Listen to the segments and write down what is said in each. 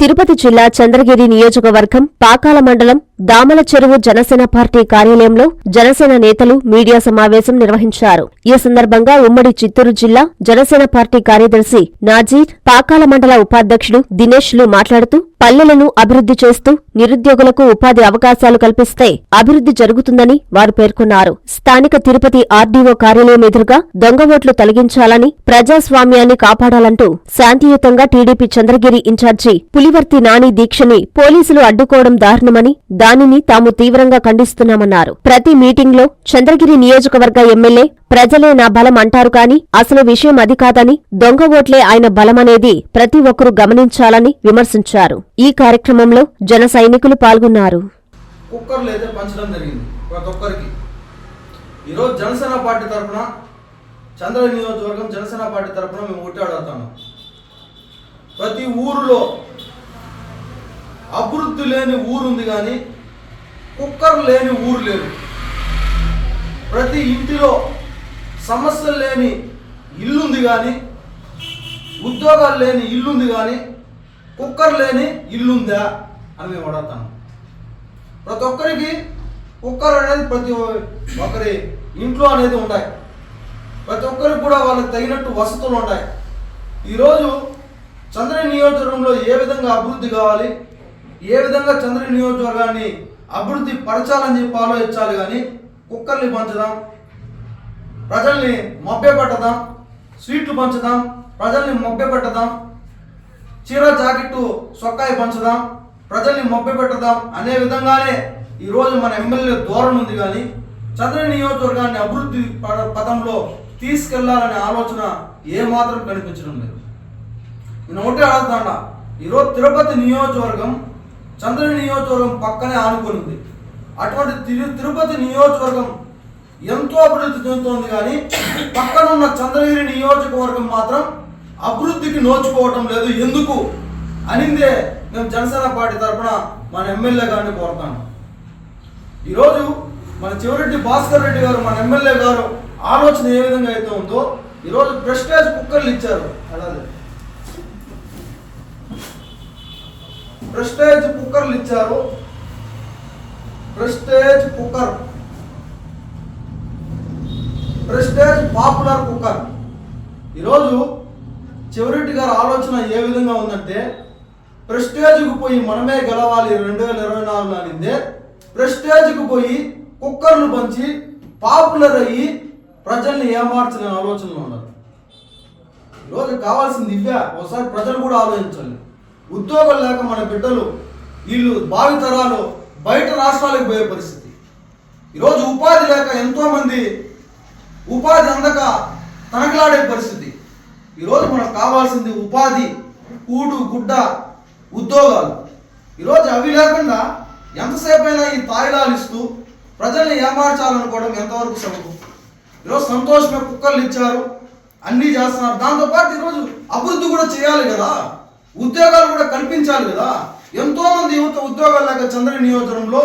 తిరుపతి జిల్లా చంద్రగిరి నియోజకవర్గం పాకాల మండలం దామల చెరువు జనసేన పార్టీ కార్యాలయంలో జనసేన నేతలు మీడియా సమావేశం నిర్వహించారు. ఈ సందర్భంగా ఉమ్మడి చిత్తూరు జిల్లా జనసేన పార్టీ కార్యదర్శి నాజీర్ పాకాల మండల ఉపాధ్యక్షుడు దినేష్లు మాట్లాడుతూ పల్లెలను అభివృద్ధి చేస్తూ నిరుద్యోగులకు ఉపాధి అవకాశాలు కల్పిస్తే అభివృద్ధి జరుగుతుందని వారు పేర్కొన్నారు. స్థానిక తిరుపతి ఆర్డీఓ కార్యాలయం ఎదురుగా దొంగ ఓట్లు తొలగించాలని ప్రజాస్వామ్యాన్ని కాపాడాలంటూ శాంతియుతంగా టీడీపీ చంద్రగిరి ఇన్ఛార్జి పులివర్తి నాని దీక్షని పోలీసులు అడ్డుకోవడం దారుణమని దానిని తాము తీవ్రంగా ఖండిస్తున్నామన్నారు. ప్రతి మీటింగ్లో చంద్రగిరి నియోజకవర్గ ఎమ్మెల్యే ప్రజలే నా బలం అంటారు కాని అసలు విషయం అది కాదని దొంగ ఓట్లే ఆయన బలమనేది ప్రతి ఒక్కరూ గమనించాలని విమర్శించారు. ఈ కార్యక్రమంలో జన సైనికులు పాల్గొన్నారు. కుక్కర్లు ఈరోజు జనసేన పార్టీ తరఫున చంద్ర నియోజకవర్గం జనసేన పార్టీ తరఫున మేము ఓటాడుతాను ప్రతి ఊరిలో అభివృద్ధి లేని ఊరు ఉంది కానీ కుక్కర్ లేని ఊరు లేదు. ప్రతి ఇంటిలో సమస్యలు లేని ఇల్లుంది కానీ ఉద్యోగాలు లేని ఇల్లుంది కానీ కుక్కర్ లేని ఇల్లుందా అని మేము అడుగుతాం. ప్రతి ఒక్కరికి కుక్కర్ అనేది ప్రతి ఒక్కరి ఇంట్లో అనేది ఉంటాయి. ప్రతి ఒక్కరికి కూడా వాళ్ళకి తగినట్టు వసతులు ఉంటాయి. ఈరోజు చంద్ర నియోజకవర్గంలో ఏ విధంగా అభివృద్ధి కావాలి ఏ విధంగా చంద్ర నియోజకవర్గాన్ని అభివృద్ధి పరచాలని చెప్పి ఆలోచించాలి కానీ కుక్కర్ని పంచుదాం ప్రజల్ని మభ్యపెట్టదాం స్వీట్లు పంచుదాం ప్రజల్ని మభ్యపెట్టదాం చీర జాకెట్టు సొక్కాయి పంచుదాం ప్రజల్ని మభ్యపెట్టదాం అనే విధంగానే ఈరోజు మన ఎమ్మెల్యే ధోరణి ఉంది కానీ చంద్ర నియోజకవర్గాన్ని అభివృద్ధి పద- పదంలో తీసుకెళ్ళాలనే ఆలోచన ఏమాత్రం కనిపించడం లేదు. నేను ఒకటే అడుగుతాడా ఈరోజు తిరుపతి నియోజకవర్గం చంద్రుని నియోజకవర్గం పక్కనే ఆనుకుని ఉంది అటువంటి తిరు తిరుపతి నియోజకవర్గం ఎంతో అభివృద్ధి చెందుతోంది కానీ పక్కన ఉన్న చంద్రగిరి నియోజకవర్గం మాత్రం అభివృద్ధికి నోచుకోవటం లేదు. ఎందుకు? అనిందే మేము జనసేన పార్టీ తరఫున మన ఎమ్మెల్యే గారిని కోరుతాను ఈరోజు మన చివరెడ్డి భాస్కర్ రెడ్డి గారు మన ఎమ్మెల్యే గారు ఆలోచన ఏ విధంగా అయితే ఉందో ఈరోజు ప్రెస్టేజ్ కుక్కర్లు ఇచ్చారు. అలాగే ప్రెస్టేజ్ కుక్కర్లు ఇచ్చారు. Prestige cooker Prestige popular cooker ఈరోజు చివరిటి గారి ఆలోచన ఏ విధంగా ఉందంటే ప్రెస్టేజ్కు పోయి మనమే గెలవాలి రెండు వేల ఇరవై నాలుగులో అనిందే ప్రెస్టేజ్కు పోయి కుక్కర్లు పంచి పాపులర్ అయ్యి ప్రజల్ని ఏమార్చలేని ఆలోచనలో ఉన్నారు. ఈరోజు కావాల్సింది ఇవే ఒకసారి ప్రజలు కూడా ఆలోచించాలి ఉద్యోగాలు లేక మన బిడ్డలు వీళ్ళు భావితరాలు బయట రాష్ట్రాలకు పోయే పరిస్థితి. ఈరోజు ఉపాధి లేక ఎంతోమంది ఉపాధి అందక తనకలాడే పరిస్థితి. ఈరోజు మనకు కావాల్సింది ఉపాధి కూడు గుడ్డ ఉద్యోగాలు. ఈరోజు అవి లేకుండా ఎంతసేపు అయినా ఈ తాయిలాలు ఇస్తూ ప్రజల్ని ఏమార్చాలనుకోవడం ఎంతవరకు సబబు? ఈరోజు సంతోషమే కుక్కర్లు ఇచ్చారు అన్నీ చేస్తున్నారు. దాంతోపాటు ఈరోజు అభివృద్ధి కూడా చేయాలి కదా. ఉద్యోగాలు కూడా కల్పించాలి కదా. ఎంతో మంది యువత ఉద్యోగాలు లేక చంద్రని నియోజకంలో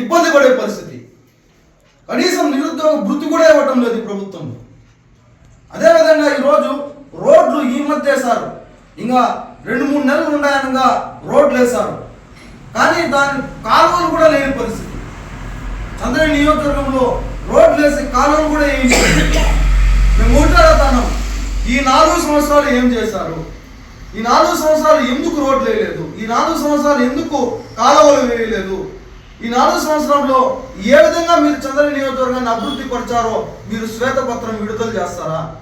ఇబ్బంది పడే పరిస్థితి. కనీసం నిరుద్యోగ వృత్తి కూడా ఇవ్వటం లేదు ప్రభుత్వం. అదేవిధంగా ఈరోజు రోడ్లు ఈ మధ్య వేశారు. ఇంకా రెండు మూడు నెలలు ఉన్నాయనగా రోడ్లు వేశారు. కానీ దాని కాలువలు కూడా లేని పరిస్థితి. చంద్ర నియోజకవర్గంలో రోడ్లు వేసి కాలువలు కూడా వేయించారు మేము ఓటాడుతున్నాం ఈ నాలుగు సంవత్సరాలు ఏం చేశారు? ఈ నాలుగు సంవత్సరాలు ఎందుకు రోడ్లు వేయలేదు? ఈ నాలుగు సంవత్సరాలు ఎందుకు కాలువలు వేయలేదు? ఈ నాలుగు సంవత్సరంలో ఏ విధంగా మీరు చంద్రని నియోజకవర్గాన్ని అభివృద్ధి పరిచారో మీరు శ్వేతపత్రం విడుదల చేస్తారా?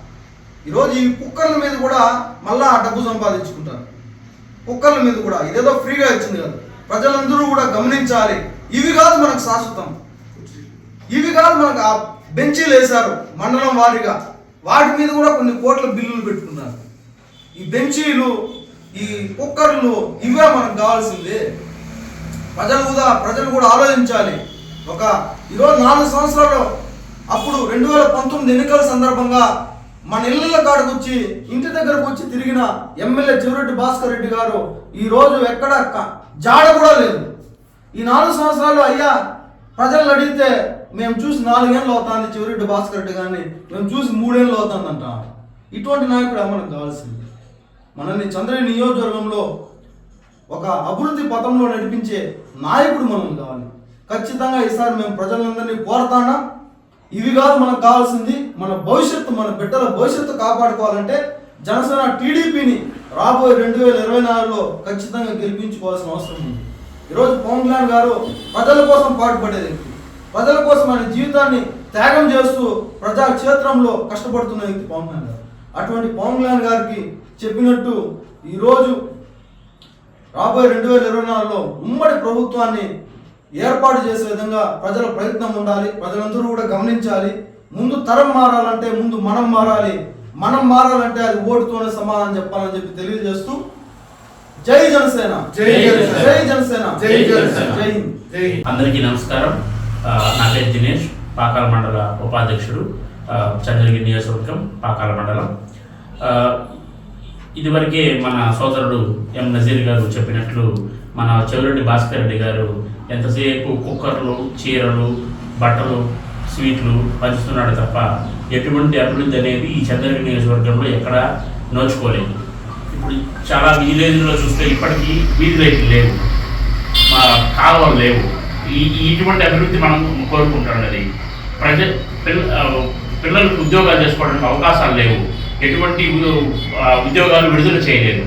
ఈరోజు ఈ కుక్కర్ల మీద కూడా మళ్ళా డబ్బు సంపాదించుకుంటారు. కుక్కర్ల మీద కూడా. ఇదేదో ఫ్రీగా ఇచ్చింది కాదు. ప్రజలందరూ కూడా గమనించాలి. ఇవి కాదు మనకు శాశ్వతం. ఇవి కాదు మనకు ఆ బెంచీలు వేశారు మండలం వారీగా. వాటి మీద కూడా కొన్ని కోట్ల బిల్లులు పెట్టుకున్నారు. ఈ బెంచీలు ఈ కుక్కర్లు ఇవే మనకు కావాల్సింది. ప్రజలు కూడా ప్రజలు కూడా ఆలోచించాలి. ఒక ఈరోజు నాలుగు సంవత్సరాలు అప్పుడు రెండు వేల పంతొమ్మిది ఎన్నికల సందర్భంగా మన ఇళ్ళ కాడకు వచ్చి ఇంటి దగ్గరకు వచ్చి తిరిగిన ఎమ్మెల్యే చివరెడ్డి భాస్కర్ రెడ్డి గారు ఈ రోజు ఎక్కడ జాడ కూడా లేదు. ఈ నాలుగు సంవత్సరాలు అయ్యా ప్రజలు అడిగితే మేము చూసి నాలుగేళ్ళు అవుతుంది చివరెడ్డి భాస్కర్ రెడ్డి గారిని మేము చూసి మూడేళ్ళు అవుతుందంట. ఇటువంటి నాయకుడు మనకు కావాల్సింది. మనల్ని చంద్రని నియోజకవర్గంలో ఒక అభివృద్ధి పథంలో నడిపించే నాయకుడు మనం కావాలి. ఖచ్చితంగా ఈసారి మేము ప్రజలందరినీ కోరతానా? ఇవి కాదు మనకు కావాల్సింది మన భవిష్యత్తు మన బిడ్డల భవిష్యత్తు కాపాడుకోవాలంటే జనసేన టీడీపీని రాబోయే రెండు వేల ఇరవై నాలుగులో ఖచ్చితంగా గెలిపించుకోవాల్సిన అవసరం ఉంది. ఈరోజు పవన్ కళ్యాణ్ గారు ప్రజల కోసం పాటుపడే వ్యక్తి. ప్రజల కోసం ఆయన జీవితాన్ని త్యాగం చేస్తూ ప్రజా క్షేత్రంలో కష్టపడుతున్న వ్యక్తి పవన్ కళ్యాణ్ గారు. అటువంటి పవన్ కళ్యాణ్ గారికి చెప్పినట్టు ఈరోజు రాబోయే రెండు వేల ఇరవై నాలుగులో ఉమ్మడి ప్రభుత్వాన్ని ఏర్పాటు చేసే విధంగా ప్రజల ప్రయత్నం ఉండాలి ప్రజలందరూ కూడా గమనించాలి. ముందు తరం మారాలంటే ముందు మనం మారాలి. మనం మారాలంటే అది ఓటుతోనే సమాధానం చెప్పాలని చెప్పి తెలియజేస్తూ జై జనసేన. జై జనసేన. జై జనసేన. జై జనసేన. జై జై అందరికీ నమస్కారం. నా పేరు దినేష్ పాకాల మండల ఉపాధ్యక్షుడు చంద్రగిరి నియోజకవర్గం పాకాల మండలం. ఇదివరకే మన సోదరుడు ఎం నజీర్ గారు చెప్పినట్లు మన చెవిరెడ్డి భాస్కర్ రెడ్డి గారు ఎంతసేపు కుక్కర్లు చీరలు బట్టలు స్వీట్లు పంచుతున్నాడు తప్ప ఎటువంటి అభివృద్ధి అనేది ఈ చంద్రగిరి నియోజకవర్గంలో ఎక్కడా నోచుకోలేదు. ఇప్పుడు చాలా విలేజ్లో చూస్తే ఇప్పటికీ వీధి లైట్లు లేవు మా కాలువలు లేవు. ఈ ఇటువంటి అభివృద్ధి మనం కోరుకుంటున్నది. ప్రజ పిల్ల పిల్లలకు ఉద్యోగాలు చేసుకోవడానికి అవకాశాలు లేవు. ఎటువంటి ఉద్యోగాలు విడుదల చేయలేదు.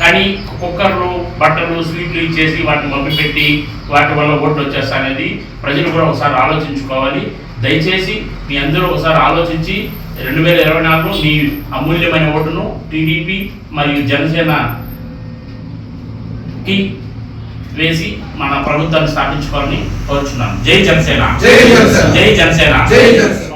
కానీ కుక్కర్లు బట్టలు స్వీట్లు ఇచ్చేసి వాటిని మభ్యపెట్టి వాటి వల్ల ఓట్లు వచ్చేస్తాయనేది ప్రజలు కూడా ఒకసారి ఆలోచించుకోవాలి. దయచేసి మీ అందరూ ఒకసారి ఆలోచించి రెండు వేల ఇరవై నాలుగు మీ అమూల్యమైన ఓటును టీడీపీ మరియు జనసేనకి వేసి మన ప్రభుత్వాన్ని స్థాపించుకోవాలని కోరుచున్నాను. జై జనసేన. జై జనసేన. జై జనసేన.